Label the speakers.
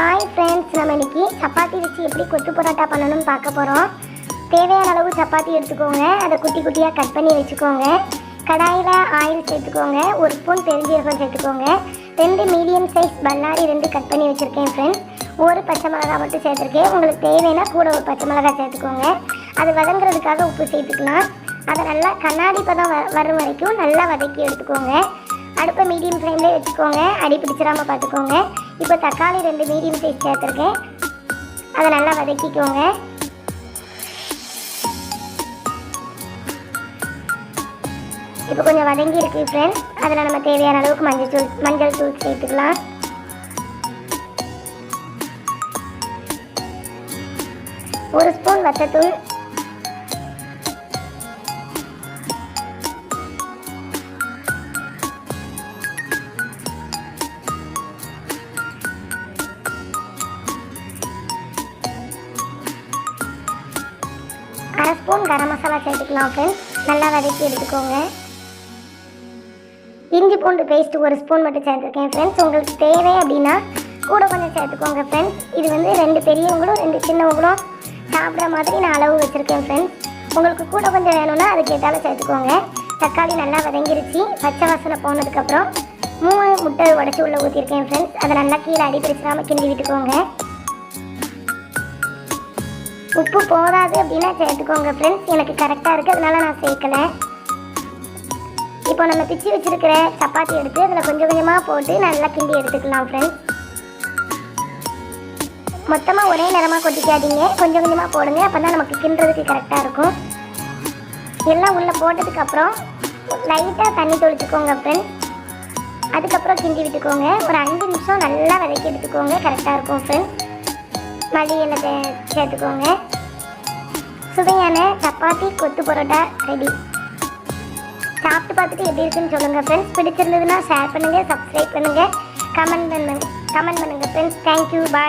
Speaker 1: Hi friends நம்ம இன்னைக்கு சப்பாத்தி வச்சு எப்படி கொத்து பரோட்டா பண்ணணும்னு பார்க்க போகிறோம் தேவையான அளவு சப்பாத்தி எடுத்துக்கோங்க. அதை குட்டி குட்டியாக கட் பண்ணி வச்சுக்கோங்க. கடாயில் ஆயில் சேர்த்துக்கோங்க. ஒரு ஸ்பூன் பெருஞ்சீரகம் சேர்த்துக்கோங்க. ரெண்டு மீடியம் சைஸ் பல்லாரி ரெண்டு கட் பண்ணி வச்சுருக்கேன் ஃப்ரெண்ட்ஸ் ஒரு பச்சை மிளகா மட்டும் சேர்த்துருக்கேன். உங்களுக்கு தேவைன்னா கூட ஒரு பச்சை மிளகா சேர்த்துக்கோங்க. அது வதங்குறதுக்காக உப்பு சேர்த்துக்கலாம். அதை நல்லா கண்ணாடி பதம் வ வரும் வரைக்கும் நல்லா வதக்கி எடுத்துக்கோங்க. அடுப்பை மீடியம் ஃப்ளேம்லேயே வச்சுக்கோங்க. அடி பிடிச்சிடாமல் பார்த்துக்கோங்க. இப்போ தக்காளி ரெண்டு மீடியம் சைஸ் சேர்த்துருக்கேன். அதை நல்லா வதக்கிக்கோங்க. இப்போ கொஞ்சம் வதங்கி இருக்கு ஃப்ரெண்ட்ஸ் அதில் நம்ம தேவையான அளவுக்கு மஞ்சள் தூள் மஞ்சள் தூள் சேர்த்துக்கலாம். ஒரு ஸ்பூன் வத்தத்தூள் அரை ஸ்பூன் கரம் மசாலா சேர்த்துக்கலாம் ஃப்ரெண்ட்ஸ் நல்லா வதக்கி எடுத்துக்கோங்க. இஞ்சி பூண்டு பேஸ்ட் ஒரு ஸ்பூன் மட்டும் சேர்த்துருக்கேன் ஃப்ரெண்ட்ஸ் உங்களுக்கு தேவை அப்படின்னா கூட கொஞ்சம் சேர்த்துக்கோங்க ஃப்ரெண்ட்ஸ் இது வந்து ரெண்டு பெரியவங்களும் ரெண்டு சின்னவங்களும் சாப்பிட்ற மாதிரி நான் அளவு வச்சுருக்கேன் ஃப்ரெண்ட்ஸ் உங்களுக்கு கூட கொஞ்சம் வேணும்னா அதுக்கு ஏற்றாலும் சேர்த்துக்கோங்க. தக்காளி நல்லா வதங்கிருச்சு. பச்சை வாசனை போனதுக்கப்புறம் மூணு முட்டை உடச்சி உள்ளே ஊற்றிருக்கேன் ஃப்ரெண்ட்ஸ் அதை நல்லா கீழே அடி பிடிச்சிடாம கிண்டி விட்டுக்கோங்க. உப்பு போதாது அப்படின்னா சேர்த்துக்கோங்க ஃப்ரெண்ட்ஸ் எனக்கு கரெக்டாக இருக்குது அதனால நான் சேர்க்கலை. இப்போ நம்ம பிச்சு வச்சிருக்கிற சப்பாத்தி எடுத்து அதில் கொஞ்சம் கொஞ்சமாக போட்டு நல்லா கிண்டி எடுத்துக்கலாம் ஃப்ரெண்ட்ஸ் மொத்தமாக ஒரே நேரமாக கொட்டிக்காதீங்க. கொஞ்சம் கொஞ்சமாக போடுங்க. அப்போ தான் நமக்கு கிண்டுறதுக்கு கரெக்டாக இருக்கும். எல்லாம் உள்ளே போட்டதுக்கப்புறம் லைட்டாக தண்ணி தொளிச்சுக்கோங்க ஃப்ரெண்ட்ஸ் அதுக்கப்புறம் கிண்டி விட்டுக்கோங்க. ஒரு அஞ்சு நிமிஷம் நல்லா விதைக்கி எடுத்துக்கோங்க. கரெக்டாக இருக்கும் ஃப்ரெண்ட்ஸ் மல்லி இலை சேர்த்துக்கோங்க. சுவையான சப்பாத்தி கொத்து பரோட்டா ரெடி சாப்பிட்டு பார்த்துட்டு எப்படி இருக்குன்னு சொல்லுங்கள் ஃப்ரெண்ட்ஸ் பிடிச்சிருந்ததுன்னா ஷேர் பண்ணுங்கள் சப்ஸ்கிரைப் பண்ணுங்கள் கமெண்ட் பண்ணுங்க கமெண்ட் பண்ணுங்கள் ஃப்ரெண்ட்ஸ் தேங்க்யூ பாய்